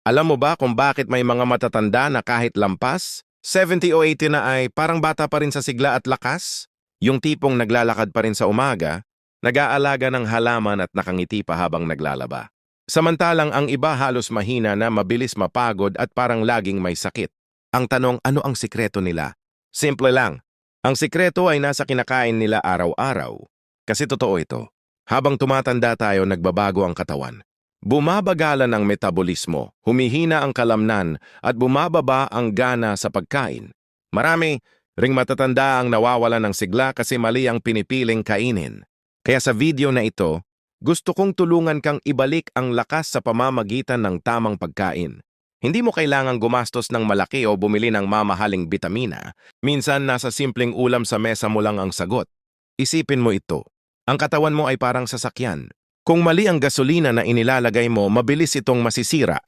Alam mo ba kung bakit may mga matatanda na kahit lampas, 70 o 80 na ay parang bata pa rin sa sigla at lakas? Yung tipong naglalakad pa rin sa umaga, nag-aalaga ng halaman at nakangiti pa habang naglalaba. Samantalang ang iba halos mahina na mabilis mapagod at parang laging may sakit. Ang tanong, ano ang sikreto nila? Simple lang. Ang sikreto ay nasa kinakain nila araw-araw. Kasi totoo ito. Habang tumatanda tayo, nagbabago ang katawan. Bumabagalan ang metabolismo, humihina ang kalamnan, at bumababa ang gana sa pagkain. Marami, ring matatanda ang nawawalan ng sigla kasi mali ang pinipiling kainin. Kaya sa video na ito, gusto kong tulungan kang ibalik ang lakas sa pamamagitan ng tamang pagkain. Hindi mo kailangang gumastos ng malaki o bumili ng mamahaling bitamina. Minsan nasa simpleng ulam sa mesa mo lang ang sagot. Isipin mo ito. Ang katawan mo ay parang sasakyan. Kung mali ang gasolina na inilalagay mo, mabilis itong masisira.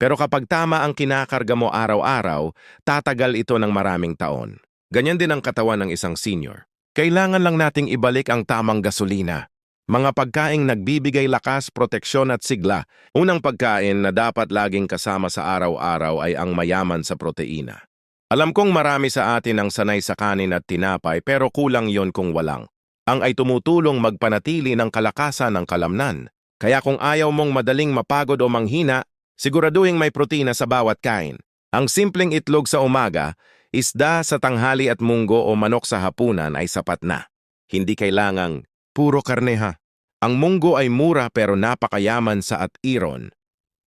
Pero kapag tama ang kinakarga mo araw-araw, tatagal ito ng maraming taon. Ganyan din ang katawan ng isang senior. Kailangan lang nating ibalik ang tamang gasolina. Mga pagkaing nagbibigay lakas, proteksyon at sigla. Unang pagkain na dapat laging kasama sa araw-araw ay ang mayaman sa proteina. Alam kong marami sa atin ang sanay sa kanin at tinapay pero kulang yon kung walang. Ang ay tumutulong magpanatili ng kalakasan ng kalamnan. Kaya kung ayaw mong madaling mapagod o manghina, siguraduhin may protina sa bawat kain. Ang simpleng itlog sa umaga, isda sa tanghali at munggo o manok sa hapunan ay sapat na. Hindi kailangang puro karne ha. Ang munggo ay mura pero napakayaman sa at-iron.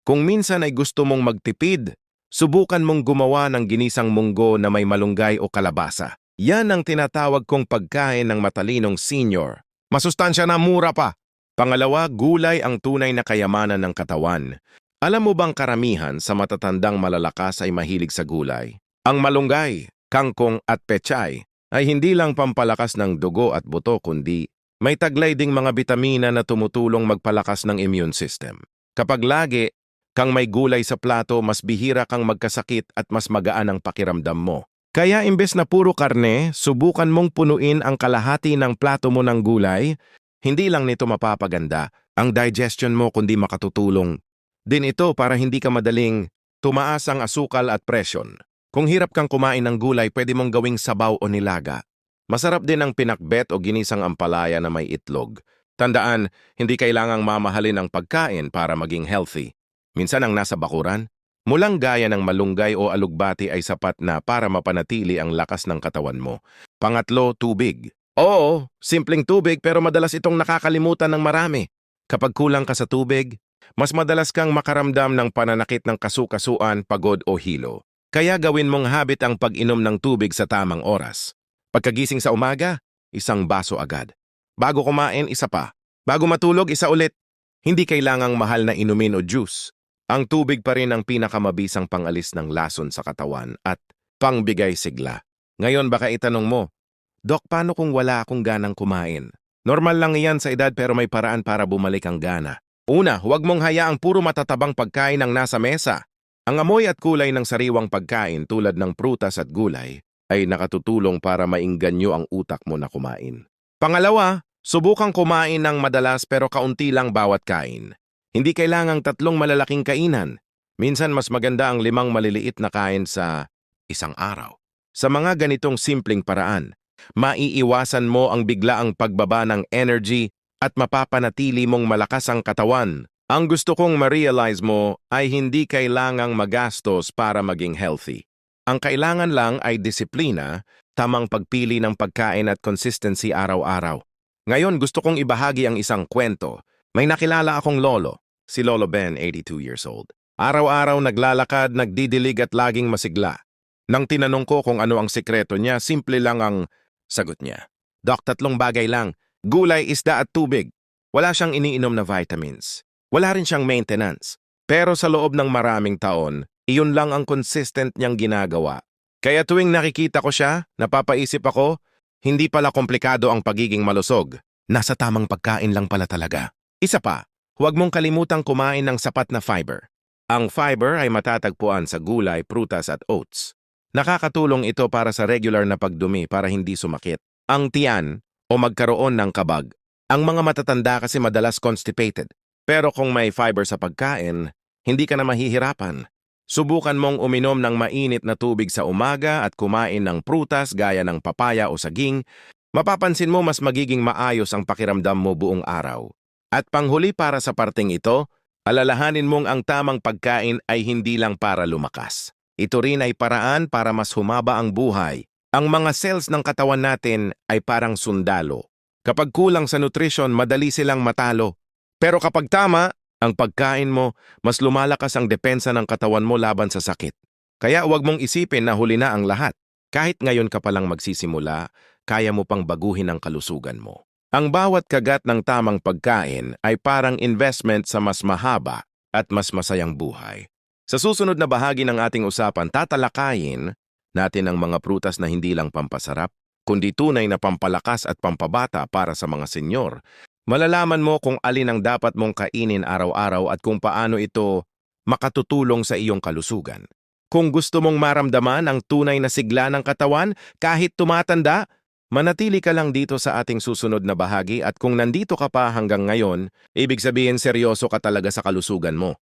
Kung minsan ay gusto mong magtipid, subukan mong gumawa ng ginisang munggo na may malunggay o kalabasa. Yan ang tinatawag kong pagkain ng matalinong senior. Masustansya na mura pa. Pangalawa, gulay ang tunay na kayamanan ng katawan. Alam mo bang karamihan sa matatandang malalakas ay mahilig sa gulay? Ang malunggay, kangkong at pechay ay hindi lang pampalakas ng dugo at buto kundi may taglay ding mga bitamina na tumutulong magpalakas ng immune system. Kapag lagi kang may gulay sa plato, mas bihira kang magkasakit at mas magaan ang pakiramdam mo. Kaya imbes na puro karne, subukan mong punuin ang kalahati ng plato mo ng gulay. Hindi lang nito mapapaganda ang digestion mo kundi makatutulong. Din ito para hindi ka madaling tumaas ang asukal at presyon. Kung hirap kang kumain ng gulay, pwede mong gawing sabaw o nilaga. Masarap din ang pinakbet o ginisang ampalaya na may itlog. Tandaan, hindi kailangang mamahalin ang pagkain para maging healthy. Minsan ang nasa bakuran, Mulang gaya ng malunggay o alugbati ay sapat na para mapanatili ang lakas ng katawan mo. Pangatlo, tubig. Oo, simpleng tubig pero madalas itong nakakalimutan ng marami. Kapag kulang ka sa tubig, mas madalas kang makaramdam ng pananakit ng kasukasuan, pagod o hilo. Kaya gawin mong habit ang pag-inom ng tubig sa tamang oras. Pagkagising sa umaga, isang baso agad. Bago kumain, isa pa. Bago matulog, isa ulit. Hindi kailangang mahal na inumin o juice. Ang tubig pa rin ang pinakamabisang pangalis ng lason sa katawan at pangbigay sigla. Ngayon baka itanong mo, Dok, paano kung wala akong ganang kumain? Normal lang iyan sa edad pero may paraan para bumalik ang gana. Una, huwag mong hayaang puro matatabang pagkain ang nasa mesa. Ang amoy at kulay ng sariwang pagkain tulad ng prutas at gulay ay nakatutulong para mainganyo ang utak mo na kumain. Pangalawa, subukang kumain ng madalas pero kaunti lang bawat kain. Hindi kailangang tatlong malalaking kainan. Minsan mas maganda ang limang maliliit na kain sa isang araw. Sa mga ganitong simpleng paraan, maiiwasan mo ang biglaang pagbaba ng energy at mapapanatili mong malakas ang katawan. Ang gusto kong ma-realize mo ay hindi kailangang magastos para maging healthy. Ang kailangan lang ay disiplina, tamang pagpili ng pagkain at consistency araw-araw. Ngayon gusto kong ibahagi ang isang kwento may nakilala akong lolo, si Lolo Ben, 82 years old. Araw-araw naglalakad, nagdidilig at laging masigla. Nang tinanong ko kung ano ang sikreto niya, simple lang ang sagot niya. Dok, tatlong bagay lang. Gulay, isda at tubig. Wala siyang iniinom na vitamins. Wala rin siyang maintenance. Pero sa loob ng maraming taon, iyon lang ang consistent niyang ginagawa. Kaya tuwing nakikita ko siya, napapaisip ako, hindi pala komplikado ang pagiging malusog. Nasa tamang pagkain lang pala talaga. Isa pa, huwag mong kalimutang kumain ng sapat na fiber. Ang fiber ay matatagpuan sa gulay, prutas at oats. Nakakatulong ito para sa regular na pagdumi para hindi sumakit. Ang tiyan o magkaroon ng kabag. Ang mga matatanda kasi madalas constipated. Pero kung may fiber sa pagkain, hindi ka na mahihirapan. Subukan mong uminom ng mainit na tubig sa umaga at kumain ng prutas gaya ng papaya o saging. Mapapansin mo mas magiging maayos ang pakiramdam mo buong araw. At panghuli para sa parting ito, alalahanin mong ang tamang pagkain ay hindi lang para lumakas. Ito rin ay paraan para mas humaba ang buhay. Ang mga cells ng katawan natin ay parang sundalo. Kapag kulang sa nutrisyon, madali silang matalo. Pero kapag tama, ang pagkain mo, mas lumalakas ang depensa ng katawan mo laban sa sakit. Kaya huwag mong isipin na huli na ang lahat. Kahit ngayon ka palang magsisimula, kaya mo pang baguhin ang kalusugan mo. Ang bawat kagat ng tamang pagkain ay parang investment sa mas mahaba at mas masayang buhay. Sa susunod na bahagi ng ating usapan, tatalakayin natin ang mga prutas na hindi lang pampasarap, kundi tunay na pampalakas at pampabata para sa mga senyor. Malalaman mo kung alin ang dapat mong kainin araw-araw at kung paano ito makatutulong sa iyong kalusugan. Kung gusto mong maramdaman ang tunay na sigla ng katawan kahit tumatanda, manatili ka lang dito sa ating susunod na bahagi at kung nandito ka pa hanggang ngayon, ibig sabihin seryoso ka talaga sa kalusugan mo.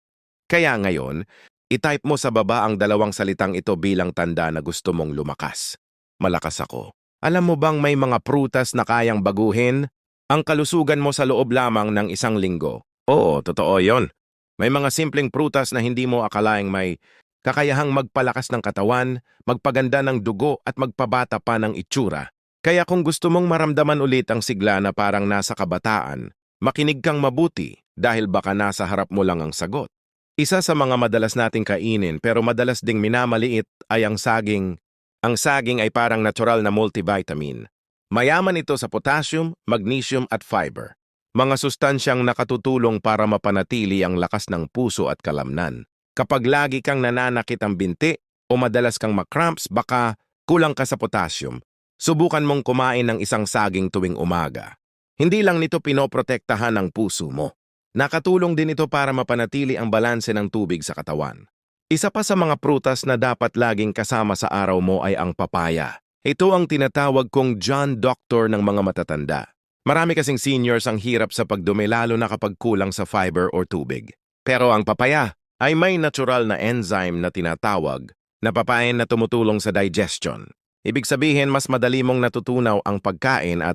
Kaya ngayon, itype mo sa baba ang dalawang salitang ito bilang tanda na gusto mong lumakas. Malakas ako. Alam mo bang may mga prutas na kayang baguhin ang kalusugan mo sa loob lamang ng isang linggo? Oo, totoo yon. May mga simpleng prutas na hindi mo akalaing may kakayahang magpalakas ng katawan, magpaganda ng dugo at magpabata pa ng itsura. Kaya kung gusto mong maramdaman ulit ang sigla na parang nasa kabataan, makinig kang mabuti dahil baka nasa harap mo lang ang sagot. Isa sa mga madalas nating kainin pero madalas ding minamaliit ay ang saging. Ang saging ay parang natural na multivitamin. Mayaman ito sa potassium, magnesium at fiber. Mga sustansyang nakatutulong para mapanatili ang lakas ng puso at kalamnan. Kapag lagi kang nananakit ang binti o madalas kang makramps, baka kulang ka sa potassium. Subukan mong kumain ng isang saging tuwing umaga. Hindi lang nito pinoprotektahan ang puso mo. Nakatulong din ito para mapanatili ang balanse ng tubig sa katawan. Isa pa sa mga prutas na dapat laging kasama sa araw mo ay ang papaya. Ito ang tinatawag kong John Doctor ng mga matatanda. Marami kasing seniors ang hirap sa pagdumi lalo na kapag kulang sa fiber or tubig. Pero ang papaya, ay may natural na enzyme na tinatawag na papain na tumutulong sa digestion. Ibig sabihin mas madali mong natutunaw ang pagkain at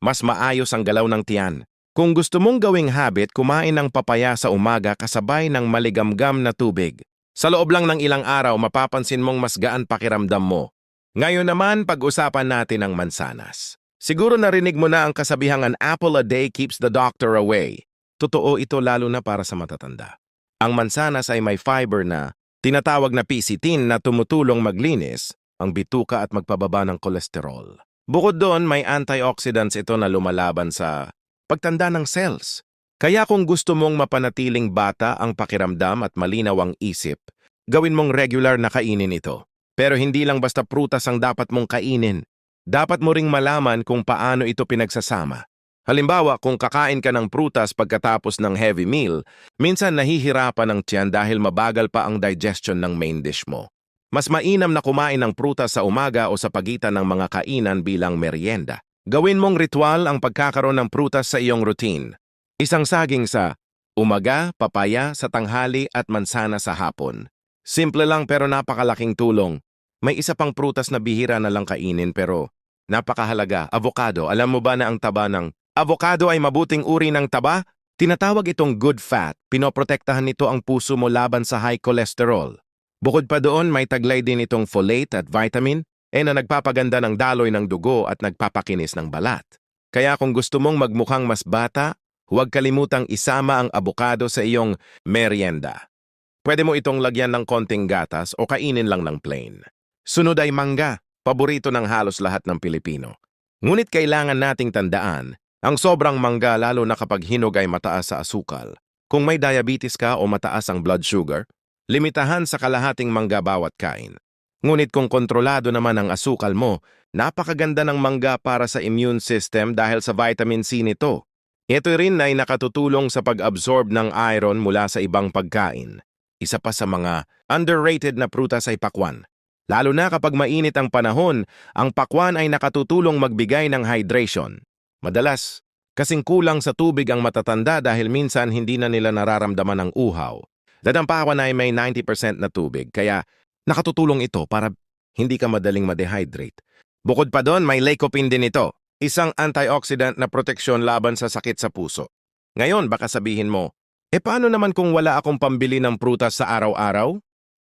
mas maayos ang galaw ng tiyan. Kung gusto mong gawing habit, kumain ng papaya sa umaga kasabay ng maligamgam na tubig. Sa loob lang ng ilang araw, mapapansin mong mas gaan pakiramdam mo. Ngayon naman, pag-usapan natin ang mansanas. Siguro narinig mo na ang kasabihang an apple a day keeps the doctor away. Totoo ito lalo na para sa matatanda. Ang mansanas ay may fiber na tinatawag na pisitin na tumutulong maglinis ang bituka at magpababa ng kolesterol. Bukod doon, may antioxidants ito na lumalaban sa pagtanda ng cells. Kaya kung gusto mong mapanatiling bata ang pakiramdam at malinaw ang isip, gawin mong regular na kainin ito. Pero hindi lang basta prutas ang dapat mong kainin. Dapat mo ring malaman kung paano ito pinagsasama. Halimbawa, kung kakain ka ng prutas pagkatapos ng heavy meal, minsan nahihirapan ang tiyan dahil mabagal pa ang digestion ng main dish mo. Mas mainam na kumain ng prutas sa umaga o sa pagitan ng mga kainan bilang merienda. Gawin mong ritual ang pagkakaroon ng prutas sa iyong routine. Isang saging sa umaga, papaya sa tanghali at mansana sa hapon. Simple lang pero napakalaking tulong. May isa pang prutas na bihira na lang kainin pero napakahalaga, avocado. Alam mo ba na ang taba ng Avocado ay mabuting uri ng taba. Tinatawag itong good fat. Pinoprotektahan nito ang puso mo laban sa high cholesterol. Bukod pa doon, may taglay din itong folate at vitamin e na nagpapaganda ng daloy ng dugo at nagpapakinis ng balat. Kaya kung gusto mong magmukhang mas bata, huwag kalimutang isama ang abokado sa iyong merienda. Pwede mo itong lagyan ng konting gatas o kainin lang ng plain. Sunod ay mangga, paborito ng halos lahat ng Pilipino. Ngunit kailangan nating tandaan ang sobrang mangga lalo na kapag hinog ay mataas sa asukal. Kung may diabetes ka o mataas ang blood sugar, limitahan sa kalahating mangga bawat kain. Ngunit kung kontrolado naman ang asukal mo, napakaganda ng mangga para sa immune system dahil sa vitamin C nito. Ito rin ay nakatutulong sa pag-absorb ng iron mula sa ibang pagkain. Isa pa sa mga underrated na prutas ay pakwan. Lalo na kapag mainit ang panahon, ang pakwan ay nakatutulong magbigay ng hydration. Madalas, kasing kulang sa tubig ang matatanda dahil minsan hindi na nila nararamdaman ang uhaw. Dadampawan ay may 90% na tubig, kaya nakatutulong ito para hindi ka madaling ma-dehydrate. Bukod pa doon, may lycopene din ito, isang antioxidant na proteksyon laban sa sakit sa puso. Ngayon, baka sabihin mo, e paano naman kung wala akong pambili ng prutas sa araw-araw?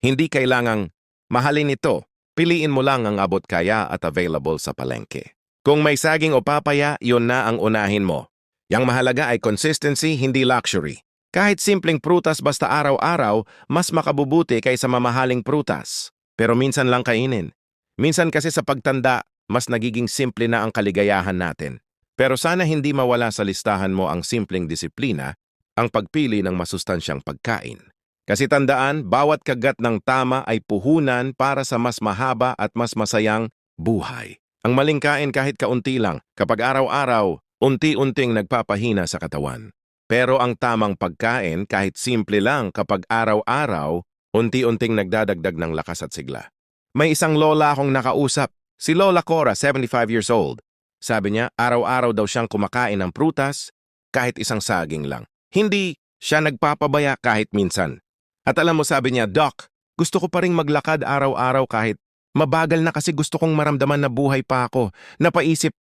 Hindi kailangang mahalin ito. Piliin mo lang ang abot kaya at available sa palengke. Kung may saging o papaya, yun na ang unahin mo. Yang mahalaga ay consistency, hindi luxury. Kahit simpleng prutas basta araw-araw, mas makabubuti kaysa mamahaling prutas. Pero minsan lang kainin. Minsan kasi sa pagtanda, mas nagiging simple na ang kaligayahan natin. Pero sana hindi mawala sa listahan mo ang simpleng disiplina, ang pagpili ng masustansyang pagkain. Kasi tandaan, bawat kagat ng tama ay puhunan para sa mas mahaba at mas masayang buhay. Ang maling kain kahit kaunti lang, kapag araw-araw, unti-unting nagpapahina sa katawan. Pero ang tamang pagkain kahit simple lang kapag araw-araw, unti-unting nagdadagdag ng lakas at sigla. May isang lola akong nakausap, si Lola Cora, 75 years old. Sabi niya, araw-araw daw siyang kumakain ng prutas, kahit isang saging lang. Hindi siya nagpapabaya kahit minsan. At alam mo sabi niya, Doc, gusto ko pa rin maglakad araw-araw kahit mabagal na kasi gusto kong maramdaman na buhay pa ako. Napaisip,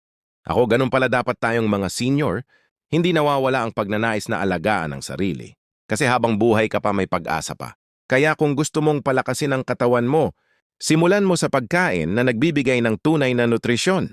ako ganun pala dapat tayong mga senior, hindi nawawala ang pagnanais na alagaan ang sarili. Kasi habang buhay ka pa may pag-asa pa. Kaya kung gusto mong palakasin ang katawan mo, simulan mo sa pagkain na nagbibigay ng tunay na nutrisyon.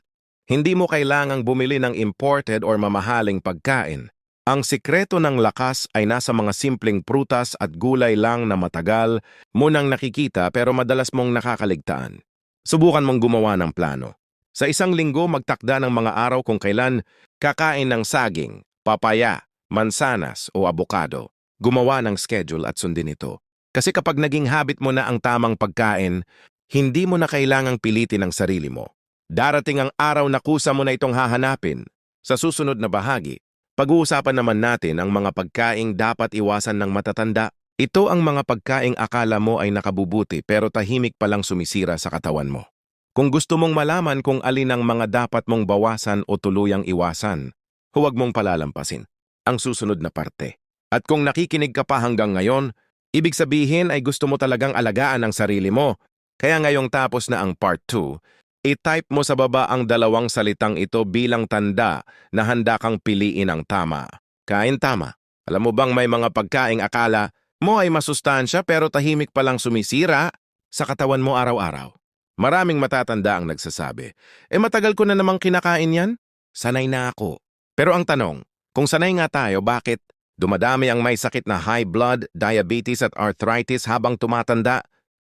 Hindi mo kailangang bumili ng imported or mamahaling pagkain. Ang sikreto ng lakas ay nasa mga simpleng prutas at gulay lang na matagal mo nang nakikita pero madalas mong nakakaligtaan. Subukan mong gumawa ng plano. Sa isang linggo, magtakda ng mga araw kung kailan kakain ng saging, papaya, mansanas o abokado. Gumawa ng schedule at sundin ito. Kasi kapag naging habit mo na ang tamang pagkain, hindi mo na kailangang pilitin ang sarili mo. Darating ang araw na kusa mo na itong hahanapin. Sa susunod na bahagi, pag-uusapan naman natin ang mga pagkaing dapat iwasan ng matatanda. Ito ang mga pagkaing akala mo ay nakabubuti pero tahimik palang sumisira sa katawan mo. Kung gusto mong malaman kung alin ang mga dapat mong bawasan o tuluyang iwasan, huwag mong palalampasin ang susunod na parte. At kung nakikinig ka pa hanggang ngayon, ibig sabihin ay gusto mo talagang alagaan ang sarili mo. Kaya ngayong tapos na ang part 2, I-type mo sa baba ang dalawang salitang ito bilang tanda na handa kang piliin ang tama. Kain tama. Alam mo bang may mga pagkaing akala mo ay masustansya pero tahimik palang sumisira sa katawan mo araw-araw? Maraming matatanda ang nagsasabi, eh matagal ko na namang kinakain yan? Sanay na ako. Pero ang tanong, kung sanay nga tayo, bakit dumadami ang may sakit na high blood, diabetes at arthritis habang tumatanda?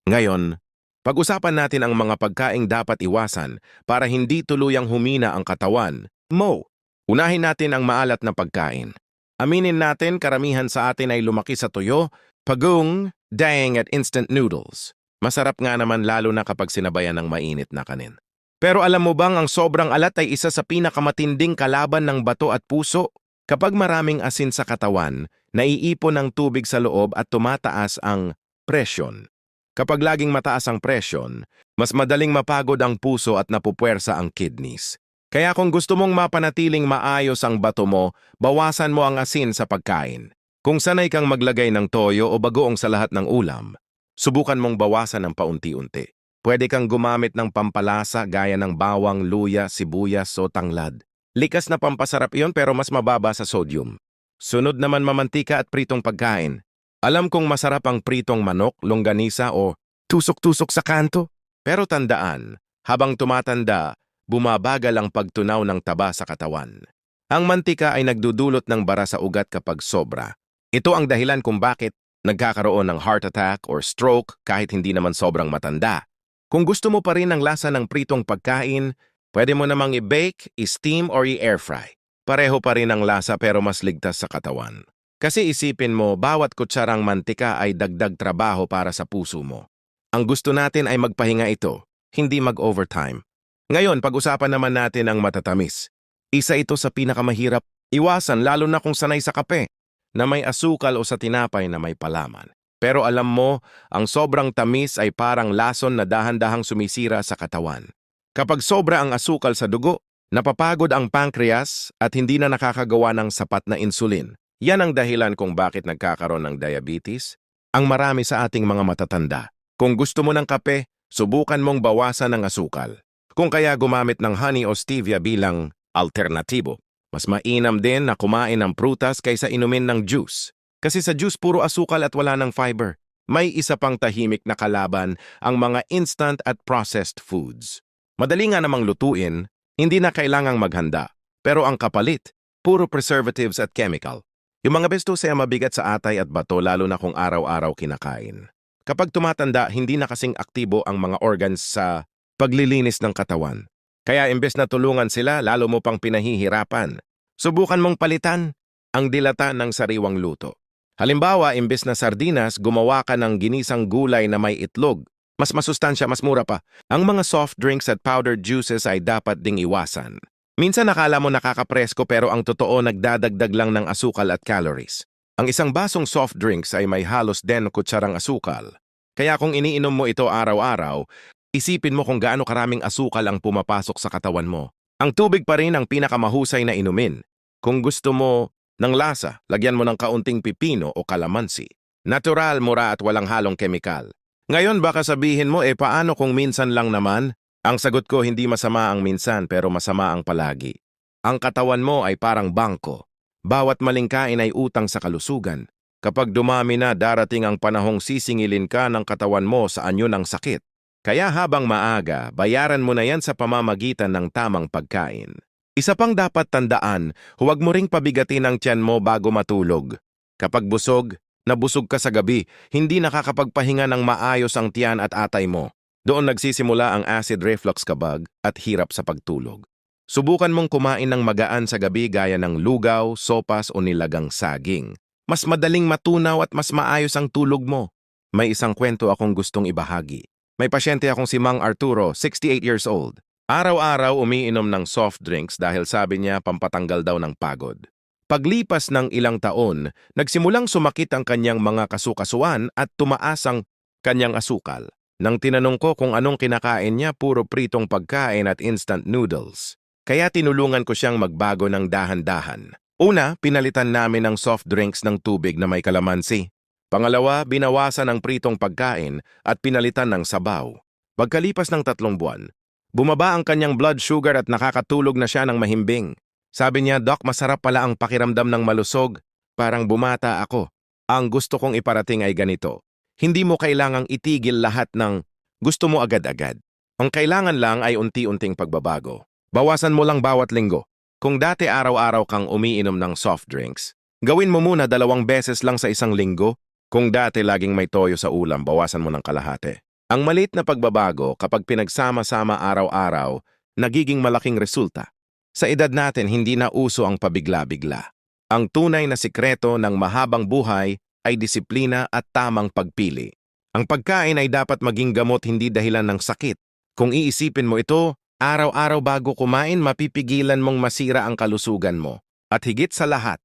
Ngayon, pag-usapan natin ang mga pagkaing dapat iwasan para hindi tuluyang humina ang katawan. Mo, unahin natin ang maalat na pagkain. Aminin natin karamihan sa atin ay lumaki sa tuyo, pagong, dang at instant noodles. Masarap nga naman lalo na kapag sinabayan ng mainit na kanin. Pero alam mo bang ang sobrang alat ay isa sa pinakamatinding kalaban ng bato at puso? Kapag maraming asin sa katawan, naiipon ang tubig sa loob at tumataas ang presyon. Kapag laging mataas ang presyon, mas madaling mapagod ang puso at napupuwersa ang kidneys. Kaya kung gusto mong mapanatiling maayos ang bato mo, bawasan mo ang asin sa pagkain. Kung sanay kang maglagay ng toyo o bagoong sa lahat ng ulam, subukan mong bawasan ng paunti-unti. Pwede kang gumamit ng pampalasa gaya ng bawang, luya, sibuyas o tanglad. Likas na pampasarap iyon pero mas mababa sa sodium. Sunod naman mamantika at pritong pagkain. Alam kong masarap ang pritong manok, longganisa o tusok-tusok sa kanto. Pero tandaan, habang tumatanda, bumabagal ang pagtunaw ng taba sa katawan. Ang mantika ay nagdudulot ng bara sa ugat kapag sobra. Ito ang dahilan kung bakit nagkakaroon ng heart attack or stroke kahit hindi naman sobrang matanda. Kung gusto mo pa rin ang lasa ng pritong pagkain, pwede mo namang i-bake, i-steam or i-air fry. Pareho pa rin ang lasa pero mas ligtas sa katawan. Kasi isipin mo, bawat kutsarang mantika ay dagdag trabaho para sa puso mo. Ang gusto natin ay magpahinga ito, hindi mag-overtime. Ngayon, pag-usapan naman natin ang matatamis. Isa ito sa pinakamahirap iwasan lalo na kung sanay sa kape, na may asukal o sa tinapay na may palaman. Pero alam mo, ang sobrang tamis ay parang lason na dahan-dahang sumisira sa katawan. Kapag sobra ang asukal sa dugo, napapagod ang pancreas at hindi na nakakagawa ng sapat na insulin. Yan ang dahilan kung bakit nagkakaroon ng diabetes, ang marami sa ating mga matatanda. Kung gusto mo ng kape, subukan mong bawasan ng asukal. Kung kaya gumamit ng honey o stevia bilang alternatibo. Mas mainam din na kumain ng prutas kaysa inumin ng juice. Kasi sa juice puro asukal at wala ng fiber. May isa pang tahimik na kalaban ang mga instant at processed foods. Madali nga namang lutuin, hindi na kailangang maghanda. Pero ang kapalit, puro preservatives at chemical. Yung mga besto ay mabigat sa atay at bato lalo na kung araw-araw kinakain. Kapag tumatanda, hindi na kasing aktibo ang mga organs sa paglilinis ng katawan. Kaya imbes na tulungan sila, lalo mo pang pinahihirapan. Subukan mong palitan ang dilata ng sariwang luto. Halimbawa, imbes na sardinas, gumawa ka ng ginisang gulay na may itlog. Mas masustansya, mas mura pa. Ang mga soft drinks at powdered juices ay dapat ding iwasan. Minsan nakala mo nakakapresko pero ang totoo nagdadagdag lang ng asukal at calories. Ang isang basong soft drinks ay may halos den kutsarang asukal. Kaya kung iniinom mo ito araw-araw, isipin mo kung gaano karaming asukal ang pumapasok sa katawan mo. Ang tubig pa rin ang pinakamahusay na inumin. Kung gusto mo ng lasa, lagyan mo ng kaunting pipino o kalamansi. Natural, mura at walang halong kemikal. Ngayon baka sabihin mo, eh paano kung minsan lang naman? Ang sagot ko hindi masama ang minsan pero masama ang palagi. Ang katawan mo ay parang bangko. Bawat maling kain ay utang sa kalusugan. Kapag dumami na, darating ang panahong sisingilin ka ng katawan mo sa anyo ng sakit. Kaya habang maaga, bayaran mo na yan sa pamamagitan ng tamang pagkain. Isa pang dapat tandaan, huwag mo ring pabigatin ang tiyan mo bago matulog. Kapag busog, nabusog ka sa gabi, hindi nakakapagpahinga ng maayos ang tiyan at atay mo. Doon nagsisimula ang acid reflux kabag at hirap sa pagtulog. Subukan mong kumain ng magaan sa gabi gaya ng lugaw, sopas o nilagang saging. Mas madaling matunaw at mas maayos ang tulog mo. May isang kwento akong gustong ibahagi. May pasyente akong si Mang Arturo, 68 years old. Araw-araw umiinom ng soft drinks dahil sabi niya pampatanggal daw ng pagod. Paglipas ng ilang taon, nagsimulang sumakit ang kanyang mga kasukasuan at tumaas ang kanyang asukal. Nang tinanong ko kung anong kinakain niya, puro pritong pagkain at instant noodles. Kaya tinulungan ko siyang magbago ng dahan-dahan. Una, pinalitan namin ng soft drinks ng tubig na may kalamansi. Pangalawa, binawasan ang pritong pagkain at pinalitan ng sabaw. Pagkalipas ng tatlong buwan, bumaba ang kanyang blood sugar at nakakatulog na siya ng mahimbing. Sabi niya, Doc, masarap pala ang pakiramdam ng malusog. Parang bumata ako. Ang gusto kong iparating ay ganito. Hindi mo kailangang itigil lahat ng gusto mo agad-agad. Ang kailangan lang ay unti-unting pagbabago. Bawasan mo lang bawat linggo. Kung dati araw-araw kang umiinom ng soft drinks, gawin mo muna dalawang beses lang sa isang linggo. Kung dati laging may toyo sa ulam, bawasan mo ng kalahati. Ang malit na pagbabago kapag pinagsama-sama araw-araw, nagiging malaking resulta. Sa edad natin, hindi na uso ang pabigla-bigla. Ang tunay na sikreto ng mahabang buhay ay disiplina at tamang pagpili. Ang pagkain ay dapat maging gamot hindi dahilan ng sakit. Kung iisipin mo ito, araw-araw bago kumain mapipigilan mong masira ang kalusugan mo. At higit sa lahat,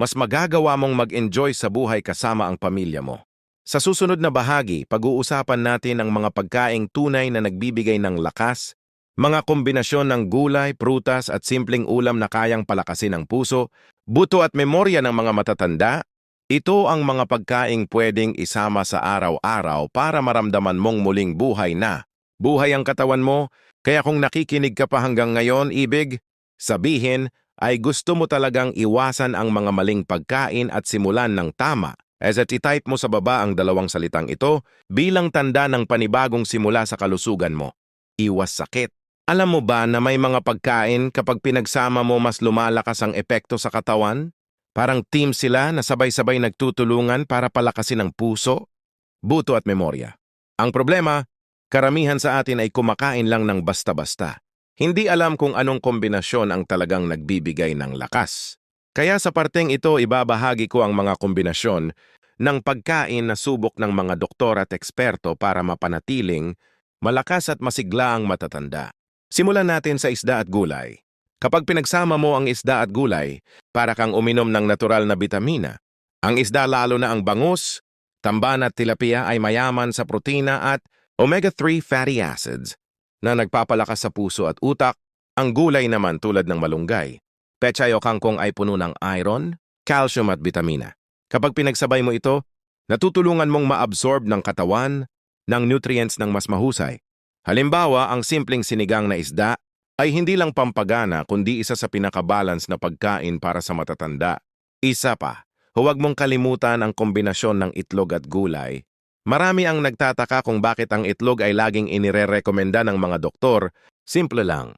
mas magagawa mong mag-enjoy sa buhay kasama ang pamilya mo. Sa susunod na bahagi, pag-uusapan natin ang mga pagkaing tunay na nagbibigay ng lakas, mga kombinasyon ng gulay, prutas at simpleng ulam na kayang palakasin ang puso, buto at memorya ng mga matatanda ito ang mga pagkaing pwedeng isama sa araw-araw para maramdaman mong muling buhay na. Buhay ang katawan mo, kaya kung nakikinig ka pa hanggang ngayon, ibig, sabihin ay gusto mo talagang iwasan ang mga maling pagkain at simulan ng tama. As at itype mo sa baba ang dalawang salitang ito bilang tanda ng panibagong simula sa kalusugan mo. Iwas sakit. Alam mo ba na may mga pagkain kapag pinagsama mo mas lumalakas ang epekto sa katawan? Parang team sila na sabay-sabay nagtutulungan para palakasin ang puso, buto at memorya. Ang problema, karamihan sa atin ay kumakain lang ng basta-basta. Hindi alam kung anong kombinasyon ang talagang nagbibigay ng lakas. Kaya sa parteng ito, ibabahagi ko ang mga kombinasyon ng pagkain na subok ng mga doktor at eksperto para mapanatiling malakas at masigla ang matatanda. Simulan natin sa isda at gulay. Kapag pinagsama mo ang isda at gulay, para kang uminom ng natural na bitamina. Ang isda lalo na ang bangus, tamban at tilapia ay mayaman sa protina at omega-3 fatty acids na nagpapalakas sa puso at utak. Ang gulay naman tulad ng malunggay, pechay o kangkong ay puno ng iron, calcium at bitamina. Kapag pinagsabay mo ito, Natutulungan mong maabsorb ng katawan ng nutrients ng mas mahusay. Halimbawa, ang simpleng sinigang na isda ay hindi lang pampagana kundi isa sa pinakabalance na pagkain para sa matatanda. Isa pa, huwag mong kalimutan ang kombinasyon ng itlog at gulay. Marami ang nagtataka kung bakit ang itlog ay laging inirerekomenda ng mga doktor. Simple lang.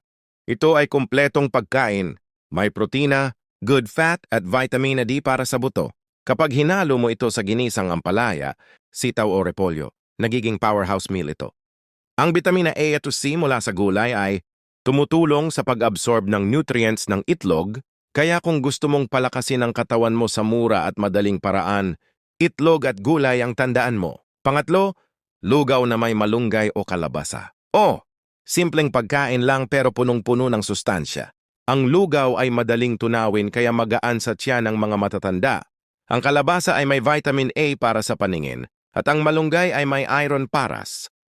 Ito ay kumpletong pagkain. May protina, good fat at vitamina D para sa buto. Kapag hinalo mo ito sa ginisang ampalaya, sitaw o repolyo, nagiging powerhouse meal ito. Ang vitamina A at C mula sa gulay ay tumutulong sa pag-absorb ng nutrients ng itlog, kaya kung gusto mong palakasin ang katawan mo sa mura at madaling paraan, itlog at gulay ang tandaan mo. Pangatlo, lugaw na may malunggay o kalabasa. O, simpleng pagkain lang pero punong-puno ng sustansya. Ang lugaw ay madaling tunawin kaya magaan sa tiyan ng mga matatanda. Ang kalabasa ay may vitamin A para sa paningin at ang malunggay ay may iron paras